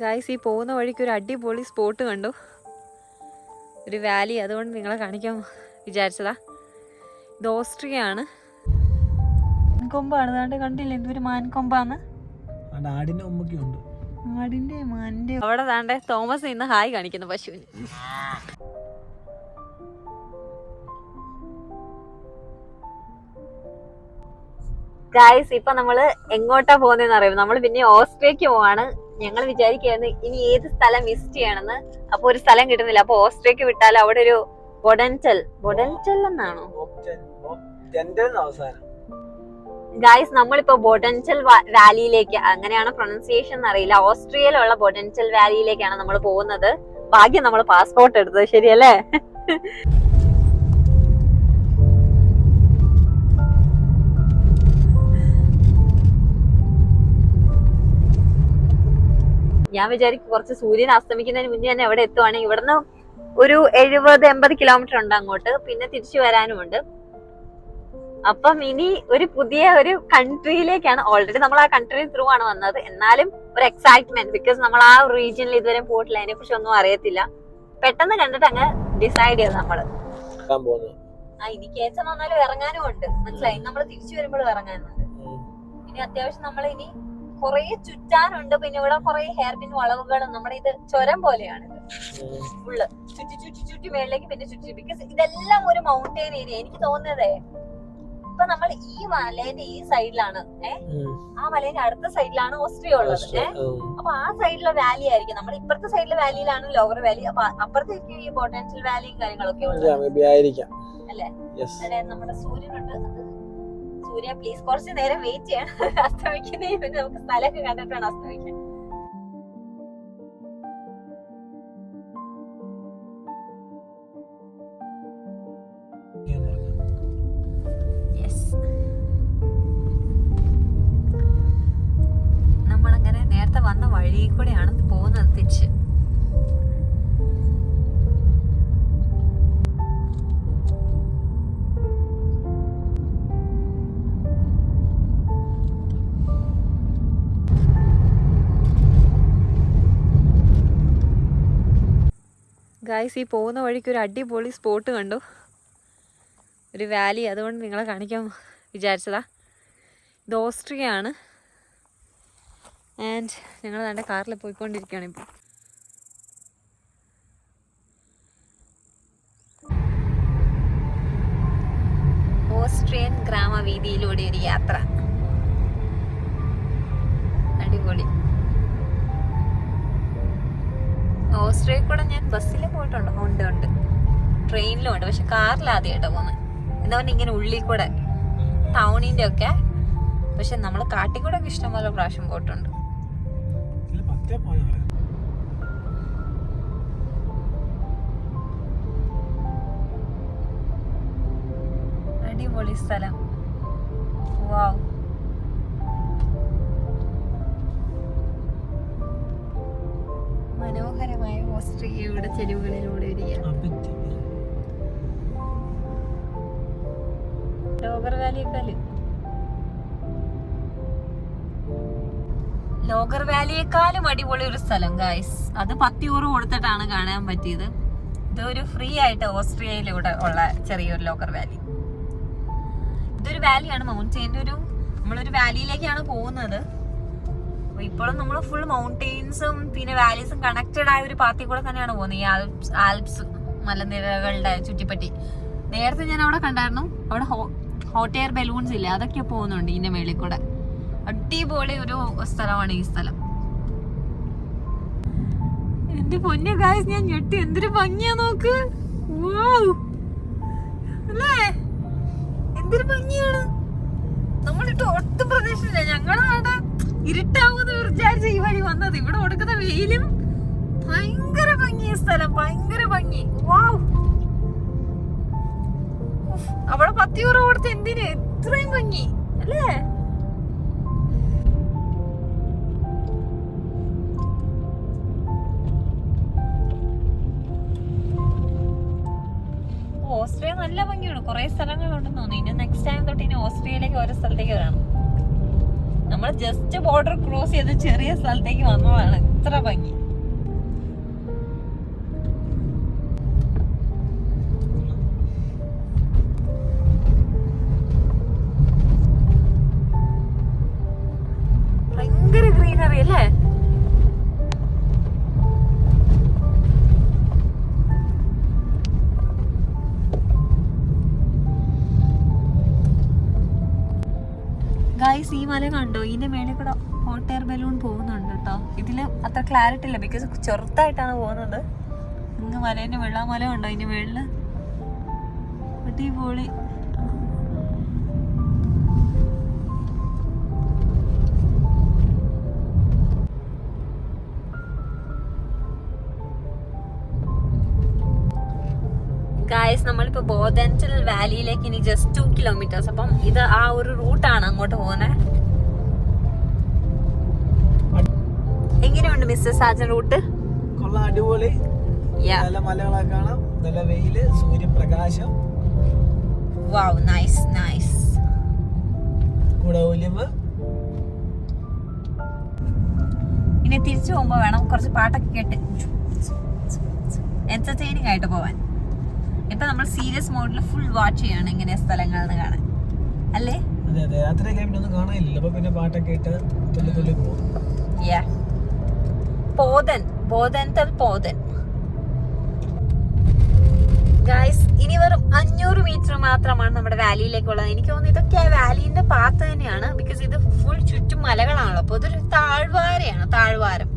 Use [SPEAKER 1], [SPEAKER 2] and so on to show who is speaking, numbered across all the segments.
[SPEAKER 1] Guys ഈ പോകുന്ന വഴിക്ക് ഒരു അടിപൊളി സ്പോട്ട് കണ്ടു. ഒരു വാലി അതുകൊണ്ട് നിങ്ങളെ കാണിക്കാൻ വിചാരിച്ചതാ. ഇത് ഓസ്ട്രിയാണ് മാൻകൊമ്പാണ്. അതുകൊണ്ട് കണ്ടില്ല? എന്തൊരു മാൻകൊമ്പാന്ന്.
[SPEAKER 2] ആടിന്റെ
[SPEAKER 1] മാന്റെ അവിടെ താണ്ടെ തോമസ് ഇന്ന് ഹായ് കാണിക്കുന്നു പശുവിന്. ഗായ്സ് ഇപ്പൊ നമ്മൾ എങ്ങോട്ടാ പോകുന്നതെന്ന് അറിയാം? നമ്മൾ പിന്നെ ഓസ്ട്രേലിയക്ക് പോവാണ്. ഞങ്ങൾ വിചാരിക്കുകയായിരുന്നു ഇനി ഏത് സ്ഥലം മിസ് ചെയ്യണമെന്ന്. അപ്പൊ ഒരു സ്ഥലം കിട്ടുന്നില്ല. അപ്പൊ ഓസ്ട്രേലിയക്ക് വിട്ടാൽ അവിടെ ഒരു ബൊഡന്റൽ ബൊഡന്റൽ എന്നാണോ? ഗായ്സ് നമ്മളിപ്പോ ബൊഡന്റൽ വാലിയിലേക്ക് അങ്ങനെയാണ് പ്രൊണൗൺസിയേഷൻ അറിയില്ല. ഓസ്ട്രിയയിലുള്ള ബൊഡന്റൽ വാലിയിലേക്കാണ് നമ്മൾ പോകുന്നത്. ഭാഗ്യം നമ്മൾ പാസ്പോർട്ട് എടുത്തത് ശരിയല്ലേ? ഞാൻ വിചാരിക്കും കുറച്ച് സൂര്യൻ അസ്തമിക്കുന്നതിന് മുന്നേ തന്നെ എവിടെ എത്തുവാണെങ്കിൽ ഇവിടുന്ന് ഒരു എഴുപത് എൺപത് കിലോമീറ്റർ ഉണ്ട് അങ്ങോട്ട്. പിന്നെ തിരിച്ചു വരാനുമുണ്ട്. അപ്പം ഇനി ഒരു പുതിയ ഒരു കൺട്രിയിലേക്കാണ് ഓൾറെഡി നമ്മൾ ആ കൺട്രി ത്രൂ ആണ് വന്നത്. എന്നാലും ഒരു എക്സൈറ്റ്മെന്റ് ബിക്കോസ് നമ്മൾ ആ റീജിയനിൽ ഇതുവരെ പോയിട്ടില്ല. അതിനെ കുറിച്ച് ഒന്നും അറിയത്തില്ല. പെട്ടെന്ന് കണ്ടിട്ട് അങ്ങ് ഡിസൈഡ് ചെയ്തു
[SPEAKER 2] നമ്മൾ.
[SPEAKER 1] ആ ഇനി കേച്ചാലും വന്നാലും ഇറങ്ങാനും ഉണ്ട്. മനസ്സിലായി? നമ്മൾ തിരിച്ചു വരുമ്പോൾ ഇറങ്ങാനുണ്ട്. ഇനി അത്യാവശ്യം നമ്മൾ ഇനി കുറെ ചുറ്റാനുണ്ട്. പിന്നെ ഇവിടെ കൊറേ ഹെയർ പിൻ വളവുകളും. നമ്മുടെ ഇത് ചുരം പോലെയാണ് ഫുള്ള്. ചുറ്റി ചുറ്റി ചുറ്റി മേളിലേക്ക് പിന്നെ ചുറ്റി ബിക്കോസ് ഇതെല്ലാം ഒരു മൗണ്ടൈൻ ഏരിയ എനിക്ക് തോന്നുന്നതേ ഇപ്പൊ നമ്മൾ ഈ മലേന്റെ ഈ സൈഡിലാണ് ഏഹ് ആ മലേന്റെ അടുത്ത സൈഡിലാണ് ഓസ്ട്രിയ ഉള്ളത്. ഏഹ് അപ്പൊ ആ സൈഡിലെ വാലി ആയിരിക്കും. നമ്മൾ ഇപ്പുറത്തെ സൈഡിലെ വാലിയിലാണ് ലോവർ വാലി അപ്പൊ അപ്പുറത്തേക്ക് ഈ പൊട്ടൻഷ്യൽ വാലിയും കാര്യങ്ങളൊക്കെ
[SPEAKER 2] ഉണ്ട്.
[SPEAKER 1] ഉള്ളത് അല്ലേ? നമ്മുടെ സൂര്യനുണ്ട്. സൂര്യ പ്ലീസ് കുറച്ച് നേരം വെയിറ്റ് ചെയ്യണം. അസ്തമിക്കുന്നതിന് പിന്നെ നമുക്ക് സ്ഥലമൊക്കെ കണ്ടിട്ടാണ് അസ്തമിക്കാൻ നമ്മളങ്ങനെ വന്ന വഴി കൂടെയാണ് പോകുന്നത് തിരിച്ച്. ഗായ്സ് ഈ പോകുന്ന വഴിക്ക് ഒരു അടിപൊളി സ്പോട്ട് കണ്ടു. ഒരു വാലി അതുകൊണ്ട് നിങ്ങളെ കാണിക്കാൻ വിചാരിച്ചതാ. ഇത് ഓസ്ട്രിയ ആണ് ആൻഡ് ഞങ്ങൾ തന്റെ കാറിൽ പോയിക്കൊണ്ടിരിക്കുകയാണ് ഇപ്പോൾ ഓസ്ട്രിയൻ ഗ്രാമവീതിയിലൂടെ ഒരു യാത്ര. അടിപൊളി. ഓസ്ട്രിയയിൽ കൂടെ ഞാൻ ബസ്സിൽ പോയിട്ടുണ്ട് ഉണ്ട് ഉണ്ട്. ട്രെയിനിലും ഉണ്ട്. പക്ഷെ കാറിൽ ആദ്യമായിട്ടാണ് പോകുന്നത് എന്താ പറഞ്ഞാൽ ഇങ്ങനെ ഉള്ളിൽ കൂടെ ടൗണിന്റെ ഒക്കെ. പക്ഷെ നമ്മൾ കാട്ടിക്കൂടെ ഒക്കെ ഇഷ്ടംപോലെ പ്രാവശ്യം പോയിട്ടുണ്ട്. അടിപൊളി സ്ഥലം. വാവ് ഓസ്ട്രിയയുടെ ചെരുവുകളിലൂടെ. ലോഗർ വാലിയേക്കാൾ ലോഗർ വാലിയേക്കാളും അടിപൊളി ഒരു സ്ഥലം ഗായ്സ് അത് പത്ത് യൂറോ കൊടുത്തിട്ടാണ് കാണാൻ പറ്റിയത്. ഇതൊരു ഫ്രീ ആയിട്ട് ഓസ്ട്രിയയിലൂടെ ഉള്ള ചെറിയൊരു ലോഗർ വാലി. ഇതൊരു വാലിയാണ് മൗണ്ടൈന്റെ ഒരു നമ്മളൊരു വാലിയിലേക്കാണ് പോകുന്നത്. അപ്പൊ ഇപ്പോഴും നമ്മൾ ഫുൾ മൗണ്ടെയിൻസും പിന്നെ വാലീസും കണക്റ്റഡ് ആയ ഒരു പാത്തി കൂടെ തന്നെയാണ് പോകുന്നത് ഈ ആൽപ്സ് ആൽപ്സ് മലനിരകളുടെ ചുറ്റിപ്പറ്റി. നേരത്തെ ഞാൻ അവിടെ കണ്ടായിരുന്നു. അവിടെ ഹോട്ട് എയർ ബലൂൺസ് ഇല്ലേ? അതൊക്കെ പോകുന്നുണ്ട് ഇതിന്റെ മേളിൽ കൂടെ. അടിപൊളി ഒരു സ്ഥലമാണ് ഈ സ്ഥലം. എന്റെ പൊന്നു ഗായ്സ് ഞാൻ ഞെട്ടി. എന്തൊരു ഭംഗിയാ നോക്ക്. എന്തൊരു ഭംഗിയാണ്. നമ്മളിട്ട് ഒട്ടും പ്രതീക്ഷിച്ചില്ല. ഞങ്ങളാണ് ഇരുട്ടാവുമെന്ന് വിചാരിച്ച ഈ വഴി വന്നത്. ഇവിടെ കൊടുക്കുന്ന വെയിലും ഭയങ്കര ഭംഗിയ സ്ഥലം ഭയങ്കര ഭംഗി. വാവ് അവിടെ പത്ത് യൂറോ കൊടുത്ത് എന്തിന്? ഇത്രയും ഭംഗി അല്ലേ? ഓസ്ട്രിയ നല്ല ഭംഗിയാണ്. കുറെ സ്ഥലങ്ങളുണ്ടെന്ന് തോന്നുന്നു. ഇനി നെക്സ്റ്റ് ടൈം തൊട്ട് ഇനി ഓസ്ട്രിയയിലേക്ക് ഓരോ സ്ഥലത്തേക്ക് വരണം നമ്മൾ ജസ്റ്റ് ബോർഡർ ക്രോസ് ചെയ്ത് ചെറിയ സ്ഥലത്തേക്ക് വന്നതാണ്. ഇത്ര ഭംഗി. ഭയങ്കര ഗ്രീനറി അല്ലേ? മല കണ്ടോ? ഇതിന്റെ മേളിൽ കൂടെ ഹോട്ട് എയർ ബലൂൺ പോകുന്നുണ്ട് കേട്ടോ ഇതിൽ അത്ര ക്ലാരിറ്റി ഇല്ല. ബിക്കോസ് ചെറുതായിട്ടാണ് പോകുന്നത്. ഇങ്ങ് മലേന്റെ വെള്ളാമല കണ്ടോ? ഇതിന്റെ മേളിൽ? അടിപൊളി. ബോധൻചൽ വാലിയിലേക്ക് ഇനി ജസ്റ്റ് ടു കിലോമീറ്റേഴ്സ് അപ്പം ഇത് ആ ഒരു റൂട്ടാണ് അങ്ങോട്ട് പോകുന്നത് എങ്ങനെയുണ്ട് മിസ്റ്റർ സാജൻ റൂട്ട്?
[SPEAKER 2] കൊള്ളാം അടിപൊളി. നല്ല മലകളെ കാണാം. നല്ല വെയിൽ സൂര്യപ്രകാശം.
[SPEAKER 1] വാവ് നൈസ് നൈസ്
[SPEAKER 2] കൂടെ ഒലിവ്.
[SPEAKER 1] ഇനി തിരിച്ചു പോകുമ്പോൾ വേണം കുറച്ച് പാട്ടൊക്കെ കേട്ട്. എന്റർടൈനിങ് ആയിട്ട് പോവാൻ. ഇപ്പൊ നമ്മൾ സീരിയസ് മോഡിൽ ഫുൾ വാച്ച് ചെയ്യാണ് ഇങ്ങനെ സ്ഥലങ്ങൾ എന്ന് കാണാൻ. അല്ലേ?
[SPEAKER 2] അതെ അതെ. രാത്രി ഒന്നും കാണാനില്ലല്ലോ അപ്പൊ പിന്നെ പാട്ടൊക്കെ ഇട്ട് തുള്ളി തുള്ളി പോകും.
[SPEAKER 1] പോതൻ. ബോധൻതൽ പോതൻ. ഗായ്സ് ഇനി വെറും അഞ്ഞൂറ് മീറ്റർ മാത്രമാണ് നമ്മുടെ വാലിയിലേക്കുള്ളത് എനിക്ക് തോന്നുന്നു ഇതൊക്കെ ആ വാലിന്റെ പാത്ത് തന്നെയാണ്. ബിക്കോസ് ഇത് ഫുൾ ചുറ്റും മലകളാണല്ലോ. അപ്പൊ ഇതൊരു താഴ്വാരയാണ് താഴ്വാരം.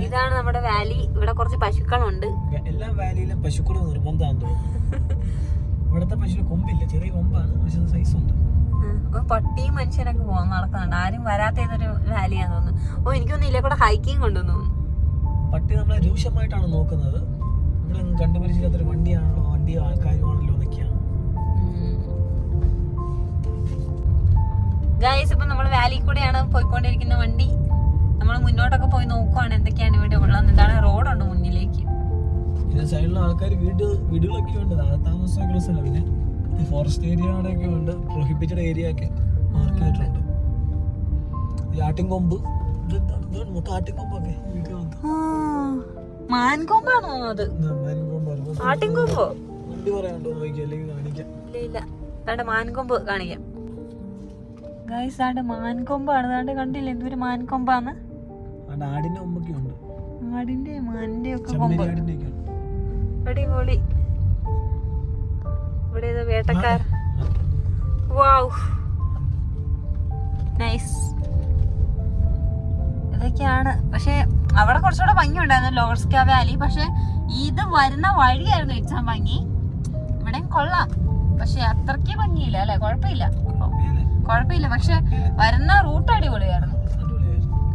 [SPEAKER 1] ഇതാണ് നമ്മുടെ വാലി. ഇവിടെ കുറച്ച് പശുക്കളുണ്ട്.
[SPEAKER 2] എല്ലാ വാലിയിലും പശുക്കൾ നിർബന്ധമാണ് ഇവിടുത്തെ പശു കൊമ്പില്ല ചെറിയ കൊമ്പാണ്. പക്ഷെ സൈസ് ഉണ്ട്.
[SPEAKER 1] ഒരു പട്ടിയും മനുഷ്യനൊക്കെ പോകാൻ നടക്കുന്നുണ്ട്. ആരും വരാത്ത ഏതൊരു വാലിയാന്ന് തോന്നുന്നു. ഓ എനിക്കൊന്നും ഇല്ലേ കൂടെ ഹൈക്കിങ് കൊണ്ടുവന്നു.
[SPEAKER 2] പട്ടി നമ്മളെ രൂക്ഷമായിട്ടാണ് നോക്കുന്നത്. ഇവിടെ കണ്ടുപരിച്ചില്ലാത്തൊരു വണ്ടിയാണല്ലോ വണ്ടിയോ ആൾക്കാരുമാണല്ലോ എന്നൊക്കെയാണ്.
[SPEAKER 1] ഗായസ് ഇപ്പൊ നമ്മൾ വാലി കൂടെയാണ് പോയിക്കൊണ്ടിരിക്കുന്ന വണ്ടി. നമ്മൾ മുന്നോട്ടൊക്കെ പോയി നോക്കുവാണ് എന്തൊക്കെയാണ് ഇവിടെ ഉള്ളത്. എന്താണ് റോഡുണ്ട് മുന്നിലേക്ക്.
[SPEAKER 2] സൈഡിലെ ആൾക്കാർ വീട് വീടുകളൊക്കെ ഉണ്ട്. താമസമൊക്കെ സ്ഥലം. പിന്നെ ഫോറസ്റ്റ് ഏരിയകളൊക്കെ ഉണ്ട്. പ്രൊഹിബിറ്റഡ് ഏരിയ ഒക്കെ ഈ ആട്ടിൻകൊമ്പ്. മൊത്തം ആട്ടിൻകൊമ്പൊക്കെ.
[SPEAKER 1] മാൻകൊമ്പാണ്. ആട്ടിൻകൊമ്പോ?
[SPEAKER 2] വണ്ടി അല്ലെങ്കിൽ കാണിക്കാം.
[SPEAKER 1] ഇല്ല മാൻകൊമ്പ് കാണിക്കാം. മാൻകൊമ്പാണ്. കണ്ടില്ല? എന്തൊരു മാൻകൊമ്പാന്ന്?
[SPEAKER 2] ആടിന്റെ കൊമ്പൊക്കെ ഉണ്ട്.
[SPEAKER 1] ആടിന്റെ മാനിന്റെ ഒക്കെ കൊമ്പ് അടിപൊളി. ഇവിടെ ഇത് വേട്ടക്കാർ? Wow nice. ഇതൊക്കെയാണ്. പക്ഷെ അവിടെ കുറച്ചുകൂടെ ഭംഗി ഉണ്ടായിരുന്നു ലോർസ്ക വാലി. പക്ഷെ ഇത് വരുന്ന വഴിയായിരുന്നു ഏറ്റവും ഭംഗി. ഇവിടെയും കൊള്ളാം. പക്ഷെ അത്രയ്ക്ക് ഭംഗിയില്ല അല്ലെ? കുഴപ്പമില്ല.
[SPEAKER 2] കുഴപ്പമില്ല.
[SPEAKER 1] പക്ഷെ വരുന്ന റൂട്ട് അടിപൊളിയായിരുന്നു.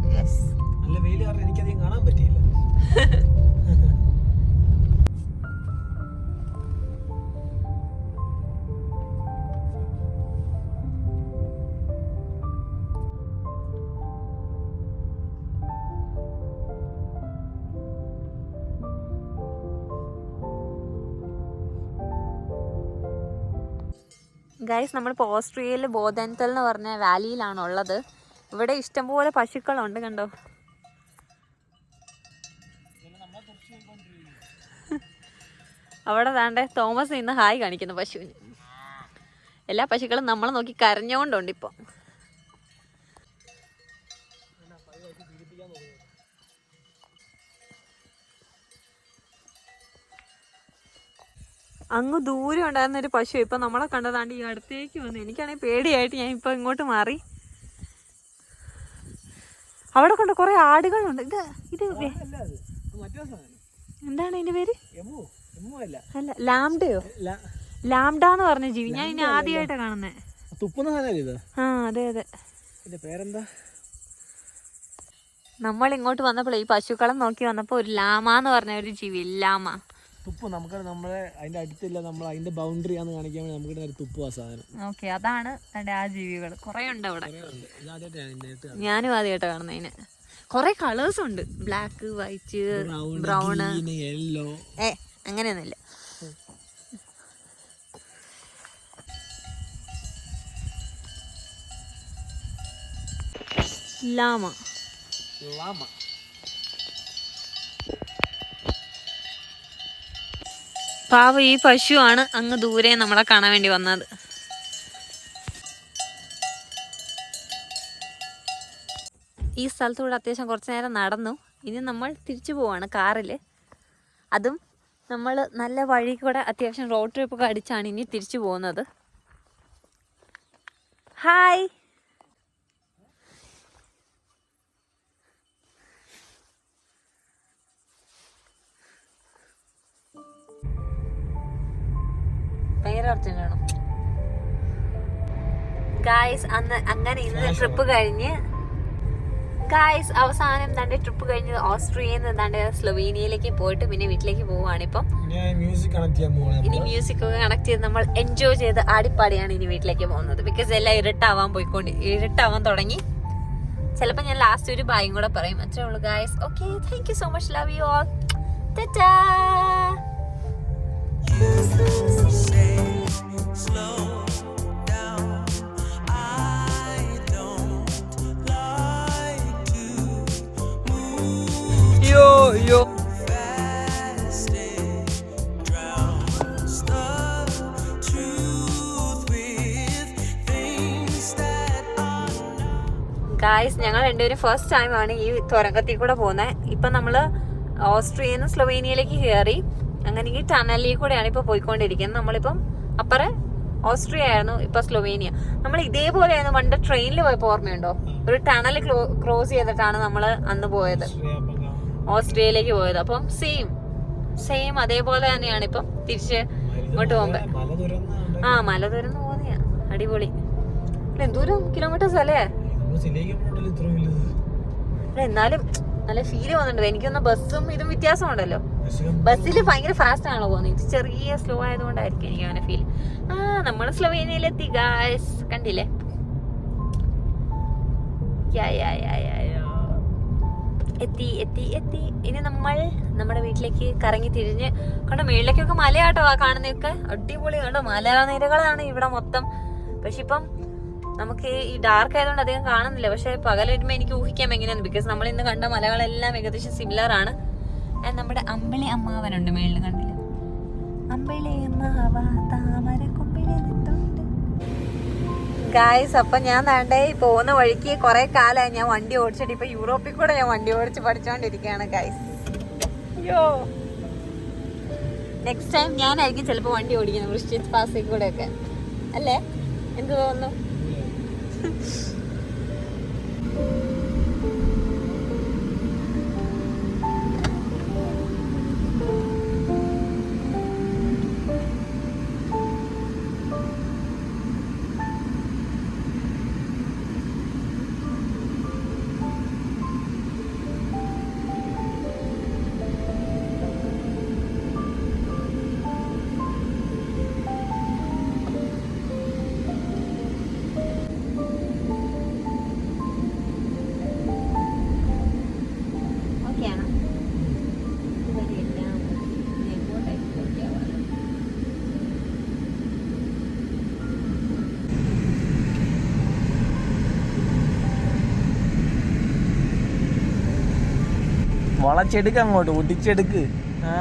[SPEAKER 1] യെസ്
[SPEAKER 2] കാരണം എനിക്കധികം കാണാൻ പറ്റിയില്ല.
[SPEAKER 1] ഗൈസ് നമ്മളിപ്പോൾ ഓസ്ട്രിയയിൽ ബോധൻതൽ എന്ന് പറഞ്ഞ വാലിയിലാണ് ഉള്ളത് ഇവിടെ ഇഷ്ടംപോലെ പശുക്കളുണ്ട് കണ്ടോ? അവിടെ താണ്ടെ തോമസ് നിന്ന് ഹായ് കാണിക്കുന്നു പശുവിന്. എല്ലാ പശുക്കളും നമ്മളെ നോക്കി കരഞ്ഞോണ്ടുണ്ട് ഇപ്പൊ. അങ്ങ് ദൂരെ ഉണ്ടായിരുന്ന ഒരു പശു ഇപ്പൊ നമ്മളെ കണ്ടതാണ്ട് ഈ അടുത്തേക്ക് വന്നു. എനിക്കാണെങ്കിൽ പേടിയായിട്ട് ഞാൻ ഇപ്പൊ ഇങ്ങോട്ട് മാറി. അവിടെ കൊണ്ട് കൊറേ ആടുകളുണ്ട്. ഇത് ഇത് എന്താണ് ഇതിന്റെ പേര്?
[SPEAKER 2] അല്ല
[SPEAKER 1] ലാംഡയോ? ലാംഡ എന്ന് പറഞ്ഞ ജീവി. ഞാൻ ഇനി ആദ്യമായിട്ടാ കാണുന്നേ.
[SPEAKER 2] തുപ്പുന്ന സാധനം ഇത്?
[SPEAKER 1] ആ അതെ അതെ.
[SPEAKER 2] ഇതിന്റെ പേരെന്താ?
[SPEAKER 1] നമ്മൾ ഇങ്ങോട്ട് വന്നപ്പോൾ ഈ പശുക്കളം നോക്കി വന്നപ്പോൾ ഒരു ലാമ എന്ന് പറഞ്ഞ ഒരു ജീവി ലാമ.
[SPEAKER 2] തുപ്പ് നമുക്ക് നമ്മളെ അതിന്റെ അടുത്തില്ല നമ്മൾ അതിന്റെ ബൗണ്ടറി ആണെന്ന് കാണിക്കാൻ വേണ്ടി നമുക്ക് ഒരു തുപ്പ് ആ സാധനം.
[SPEAKER 1] ഓക്കെ അതാണ് ആ ജീവികൾ. കുറെ ഉണ്ട് അവിടെ. ഞാനും ആദ്യമായിട്ട് കാണുന്നതിന് കുറെ കളേഴ്സ് ഉണ്ട്. ബ്ലാക്ക് വൈറ്റ് ബ്രൗൺ
[SPEAKER 2] യെല്ലോ
[SPEAKER 1] ഏ അങ്ങനെയൊന്നുമില്ല. ലാമ.
[SPEAKER 2] ലാമ.
[SPEAKER 1] പാവ ഈ പശുവാണ് അങ്ങ് ദൂരെ നമ്മളെ കാണാൻ വേണ്ടി വന്നത്. ഈ സ്ഥലത്തൂടെ അത്യാവശ്യം കുറച്ച് നേരം നടന്നു. ഇനി നമ്മൾ തിരിച്ചു പോവാണ് കാറിൽ അതും നമ്മൾ നല്ല വഴി കൂടെ അത്യാവശ്യം റോഡ് ട്രിപ്പൊക്കെ അടിച്ചാണ് ഇനി തിരിച്ചു പോകുന്നത്. ഹായ് ഗായ്സ് അന്ന് അങ്ങനെ ഇന്ന് ട്രിപ്പ് കഴിഞ്ഞ് ഗായ്സ് അവസാനം തന്റെ ട്രിപ്പ് കഴിഞ്ഞത് ഓസ്ട്രിയയിൽ നിന്ന് തന്റെ സ്ലൊവീനിയയിലേക്ക് പോയിട്ട് പിന്നെ വീട്ടിലേക്ക് പോവുകയാണ് ഇപ്പം. ഇനി മ്യൂസിക് ഒക്കെ കണക്ട് ചെയ്ത് നമ്മൾ എൻജോയ് ചെയ്ത് ആടിപ്പാടിയാണ് ഇനി വീട്ടിലേക്ക് പോകുന്നത്. ബിക്കോസ് എല്ലാം ഇരുട്ടാവാൻ പോയിക്കൊണ്ട് ഇരുട്ടാവാൻ തുടങ്ങി. ചിലപ്പോൾ ഞാൻ ലാസ്റ്റ് ഒരു ബായും കൂടെ പറയും. അത്രേ ഉള്ളൂ guys okay thank you so much love you all ടാ
[SPEAKER 2] യോ യോ
[SPEAKER 1] ഗായ്സ് ഞങ്ങൾ രണ്ടുപേരും ഫസ്റ്റ് ടൈം ആണ് ഈ തുരങ്കത്തിൽ കൂടെ പോകുന്നത് ഇപ്പം നമ്മൾ ഓസ്ട്രിയയിൽ നിന്ന് സ്ലൊവേനിയയിലേക്ക് കയറി അങ്ങനെ ഈ ടണലിൽ കൂടെയാണ് ഇപ്പോൾ പോയിക്കൊണ്ടിരിക്കുന്നത്. നമ്മളിപ്പം അപ്പറെ ഓസ്ട്രിയ ആയിരുന്നു ഇപ്പൊ സ്ലൊവേനിയ. നമ്മൾ ഇതേപോലെയായിരുന്നു പണ്ട് ട്രെയിനിൽ പോയപ്പോൾ ഓർമ്മയുണ്ടോ? ഒരു ടണൽ ക്രോസ് ചെയ്തിട്ടാണ് നമ്മൾ അന്ന് പോയത്. ഓസ്ട്രിയയിലേക്ക് പോയത്. അപ്പം സെയിം സെയിം അതേപോലെ തന്നെയാണ് ഇപ്പം തിരിച്ച് ഇങ്ങോട്ട് പോകുമ്പോ. ആ മല തുരന്ന് പോകുന്നയാ അടിപൊളി. എന്തോരം കിലോമീറ്റേഴ്സ് അല്ലേ? എന്നാലും നല്ല ഫീൽ വന്നിട്ടുണ്ട്. എനിക്കൊന്ന് ബസ്സും ഇതും വ്യത്യാസമുണ്ടല്ലോ
[SPEAKER 2] ഉണ്ടല്ലോ.
[SPEAKER 1] ബസ്സിൽ ഭയങ്കര ഫാസ്റ്റ് ആണല്ലോ പോകുന്നത്. ഇത് ചെറിയ സ്ലോ ആയതുകൊണ്ടായിരിക്കും എനിക്ക് അങ്ങനെ ഫീൽ ആ നമ്മൾ സ്ലൊവേനിയയിലെത്തി ഗായ്സ് കണ്ടില്ലേ? യാ, യാ, യാ, യാ. എത്തി എത്തി എത്തി. ഇനി നമ്മൾ നമ്മുടെ വീട്ടിലേക്ക് കറങ്ങി തിരിഞ്ഞ് കണ്ട മേളിലേക്കൊക്കെ മലയാട്ടോ ആ കാണുന്നതൊക്കെ. അടിപൊളി കണ്ടോ മലനിരകളാണ് ഇവിടെ മൊത്തം. പക്ഷെ ഇപ്പം നമുക്ക് ഈ ഡാർക്ക് ആയതുകൊണ്ട് അധികം കാണുന്നില്ല. പക്ഷെ പകൽ വരുമ്പോൾ എനിക്ക് ഊഹിക്കാം എങ്ങനെയാണ് ബിക്കോസ് നമ്മൾ ഇന്ന് കണ്ട മലകളെല്ലാം ഏകദേശം സിമിലർ ആണ്. നമ്മുടെ അമ്പിളി അമ്മാവനുണ്ട് മേളിൽ കണ്ടില്ല? അമ്പിളി അമ്മാവ താമര ഗായ്സ് അപ്പൊ ഞാൻ വേണ്ടേ പോകുന്ന വഴിക്ക് കുറെ കാലമായി ഞാൻ വണ്ടി ഓടിച്ചിട്ട് ഇപ്പൊ യൂറോപ്പിൽ കൂടെ ഞാൻ വണ്ടി ഓടിച്ച് പഠിച്ചോണ്ടിരിക്കുകയാണ് ഗായ്സ് അയ്യോ. നെക്സ്റ്റ് ടൈം ഞാനായിരിക്കും ചിലപ്പോൾ വണ്ടി ഓടിക്കുന്നത് വൃശ്ചിത് പാസിൽ കൂടെ ഒക്കെ. അല്ലേ? എന്ത് തോന്നുന്നു?
[SPEAKER 2] വളച്ചെടുക്ക് അങ്ങോട്ട് ഒടിച്ചെടുക്ക്. ആ.